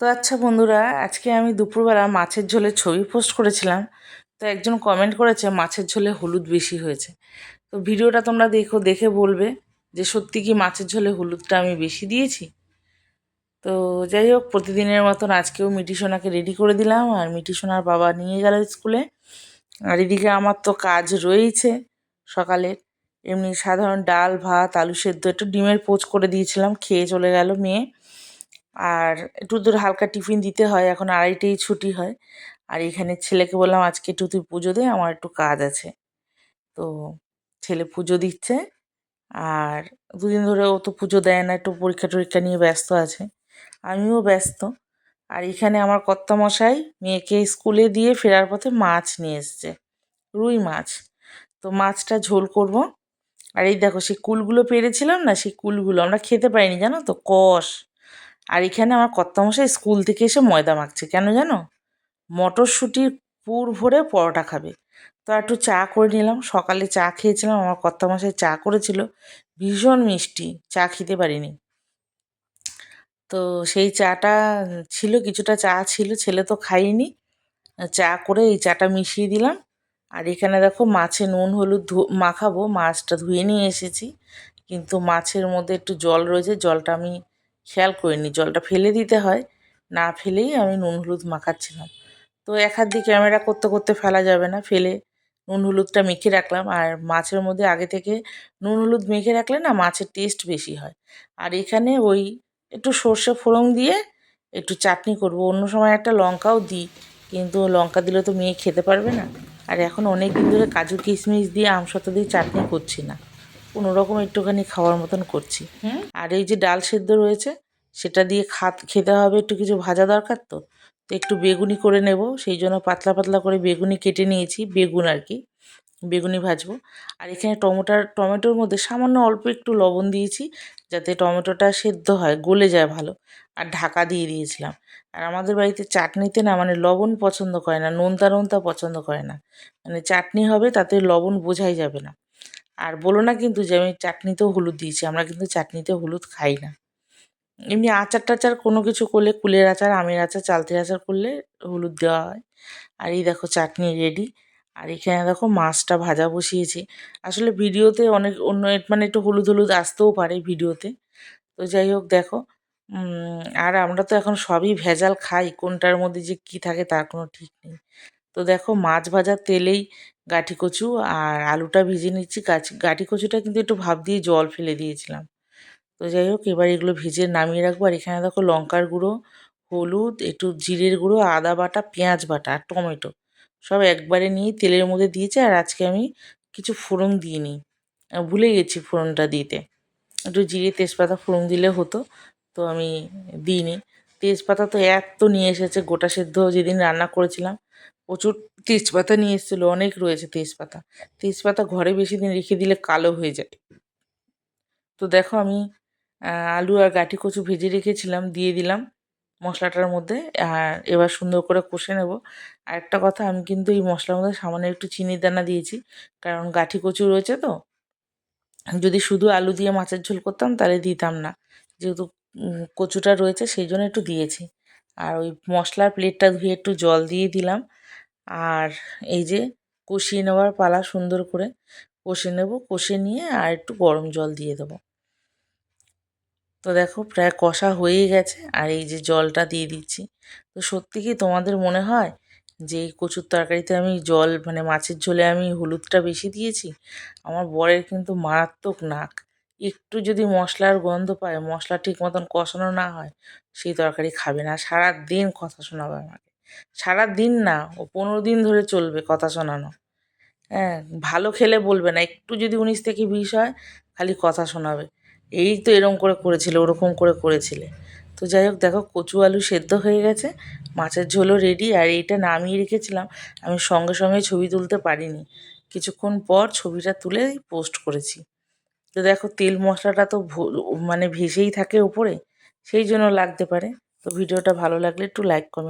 তো আচ্ছা বন্ধুরা, আজকে আমি দুপুরবেলা মাছের ঝোলের ছবি পোস্ট করেছিলাম, তো একজন কমেন্ট করেছে মাছের ঝোলে হলুদ বেশি হয়েছে। তো ভিডিওটা তোমরা দেখো, দেখে বলবে যে সত্যি কি মাছের ঝোলে হলুদটা আমি বেশি দিয়েছি? তো যাই হোক, প্রতিদিনের মতন আজকেও মিটি সোনাকে রেডি করে দিলাম, আর মিটি সোনার বাবা নিয়ে গেল স্কুলে। আর এদিকে আমার তো কাজ রয়েছে সকালে। এমনি সাধারণ ডাল, ভাত, আলু সেদ্ধ একটু ডিমের পোচ করে দিয়েছিলাম, খেয়ে চলে গেল মেয়ে। আর একটু দূর হালকা টিফিন দিতে হয়, এখন আড়াইটেই ছুটি হয়। আর এখানে ছেলেকে বললাম, আজকে একটু তুই পুজো দে, আমার একটু কাজ আছে। তো ছেলে পুজো দিচ্ছে, আর দুদিন ধরে ও তো পুজো দেয় না, একটু পরীক্ষা টরীক্ষা নিয়ে ব্যস্ত আছে। আমিও ব্যস্ত। আর এখানে আমার কর্তামশাই মেয়েকে স্কুলে দিয়ে ফেরার পথে মাছ নিয়ে এসছে, রুই মাছ। তো মাছটা ঝোল করব। আর এই দেখো, সেই কুলগুলো পেরেছিলাম না, সেই কুলগুলো আমরা খেতে পারিনি, জানো তো? কষ। আর এখানে আমার কর্তামশাই স্কুল থেকে এসে ময়দা মাখছে, কেন জানো? মটরশুঁটির পুর ভরে পরোটা খাবে। তো একটু চা করে নিলাম, সকালে চা খেয়েছিলাম, আমার কর্তামশাই চা করেছিল, ভীষণ মিষ্টি, চা খেতে পারিনি। তো সেই চাটা ছিল, কিছুটা চা ছিল, ছেলে তো খাইনি চা করে এই চাটা মিশিয়ে দিলাম। আর এখানে দেখো মাছে নুন, হলুদ মাখাবো, মাছটা ধুয়ে নিয়ে এসেছি। কিন্তু মাছের মধ্যে একটু জল রয়েছে, জলটা আমি খেয়াল করিনি, জলটা ফেলে দিতে হয়। না ফেলেই আমি নুন হলুদ মাখাচ্ছিলাম। তো এক হাত দিয়ে ক্যামেরা করতে করতে ফেলা যাবে না, ফেলে নুন হলুদটা মেখে রাখলাম। আর মাছের মধ্যে আগে থেকে নুন হলুদ মেখে রাখলে না মাছের টেস্ট বেশি হয়। আর এখানে ওই একটু সর্ষে ফোড়ন দিয়ে একটু চাটনি করব। অন্য সময় একটা লঙ্কাও দিই, কিন্তু লঙ্কা দিলে তো মেয়ে খেতে পারবে না। আর এখন অনেক দিন ধরে কাজু কিশমিশ দিয়ে আমসত্ব দিয়ে চাটনি করছি না। কোনো রকম একটুখানি খাওয়ার মতন করছি। আর এই যে ডাল সেদ্ধ রয়েছে সেটা দিয়ে খাত খেতে হবে একটু কিছু ভাজা দরকার তো। তো একটু বেগুনি করে নেব সেই জন্য পাতলা পাতলা করে বেগুনি কেটে নিয়েছি বেগুন আর কি। বেগুনি ভাজবো। আর এখানে টমেটোর টমেটোর মধ্যে সামান্য অল্প একটু লবণ দিয়েছি যাতে টমেটোটা সেদ্ধ হয় গলে যায় ভালো। আর ঢাকা দিয়ে দিয়েছিলাম। আর আমাদের বাড়িতে চাটনিতে না মানে লবণ পছন্দ করে না নোনতা নোনতা পছন্দ করে না। মানে চাটনি হবে তাতে লবণ বোঝাই যাবে না। আর বলো না কিন্তু যে আমি চাটনিতেও হলুদ দিয়েছি, আমরা কিন্তু চাটনিতে হলুদ খাই না। এমনি আচার টাচার কোনো কিছু করলে, কুলের আচার, আমের আচার চালতির আচার করলে হলুদ দেওয়া হয়। আর এই দেখো চাটনি রেডি আর এখানে দেখো মাছটা ভাজা বসিয়েছি। আসলে ভিডিওতে অনেক অন্য মানে একটু হলুদ হলুদ আসতেও পারে ভিডিওতে। তো যাই হোক দেখো আর আমরা তো এখন সবই ভেজাল খাই, কোনটার মধ্যে যে কী থাকে তার কোনো ঠিক নেই। তো দেখো মাছ ভাজার তেলেই গাঠি কচু আর আলুটা ভেজে নিচ্ছি। গাছ, গাঠি কচুটা কিন্তু একটু ভাব দিয়ে জল ফেলে দিয়েছিলাম। তো যাই হোক, এবার এগুলো ভেজে নামিয়ে রাখব। আর এখানে দেখো লঙ্কার গুঁড়ো, হলুদ, একটু জিরের গুঁড়ো, আদা বাটা, পেঁয়াজ বাটা আর টমেটো সব একবারে নিয়ে তেলের মধ্যে দিয়েছি। আর আজকে আমি কিছু ফোড়ন দিইনি। ভুলে গেছি ফোড়নটা দিতে। একটু জিরে তেজপাতা ফোড়ন দিলে হতো, তো আমি দিইনি। তেজপাতা তো এত নিয়ে এসেছে, গোটা সেদ্ধ যেদিন রান্না করেছিলাম প্রচুর তেজপাতা নিয়ে এসেছিল, অনেক রয়েছে তেজপাতা। তেজপাতা ঘরে বেশি দিন রেখে দিলে কালো হয়ে যায়। তো দেখো আমি আলু আর গাঠি কচু ভেজে রেখেছিলাম, দিয়ে দিলাম মশলাটার মধ্যে, আর এবার সুন্দর করে কষে নেব। আর একটা কথা, আমি কিন্তু এই মশলার মধ্যে সামান্য একটু চিনির দানা দিয়েছি, কারণ গাঠি কচু রয়েছে তো। যদি শুধু আলু দিয়ে মাছের ঝোল করতাম, তাহলে দিতাম না। যেহেতু কচুটা রয়েছে, সেই জন্য একটু দিয়েছি। আর ওই মশলার প্লেটটা ধুয়ে একটু জল দিয়ে দিলাম। আর এই যে কষিয়ে নেওয়ার পালা সুন্দর করে কষে নেব কষে নিয়ে আর একটু গরম জল দিয়ে দেবো। তো দেখো প্রায় কষা হয়েই গেছে আর এই যে জলটা দিয়ে দিচ্ছি। তো সত্যি কি তোমাদের মনে হয় যে এই কচুর তরকারিতে আমি জল মানে মাছের ঝোলে আমি হলুদটা বেশি দিয়েছি? আমার বরের কিন্তু মারাত্মক নাক। একটু যদি মশলার গন্ধ পায়, মশলা ঠিক মতন কষানো না হয় সেই তরকারি খাবে না। সারা দিন কথা শোনাবে আমাকে। সারা দিন না, ও পনেরো দিন ধরে চলবে কথা শোনানো। হ্যাঁ ভালো খেলে বলবে না, একটু যদি উনিশ থেকে বিশ হয়, খালি কথা শোনাবে। এই তো এরম করে করেছিলে, ওরকম করে করেছিলে। তো যাই হোক, দেখো কচু আলু সেদ্ধ হয়ে গেছে, মাছের ঝোলও রেডি আর এইটা নামিয়ে রেখেছিলাম, আমি সঙ্গে সঙ্গে ছবি তুলতে পারিনি। কিছুক্ষণ পর ছবিটা তুলে পোস্ট করেছি। তো দেখো তেল মশলাটা তো মানে ভেসেই থাকে ওপরে সেই জন্য লাগতে পারে। তো ভিডিওটা ভালো লাগলে একটু লাইক কমেন্ট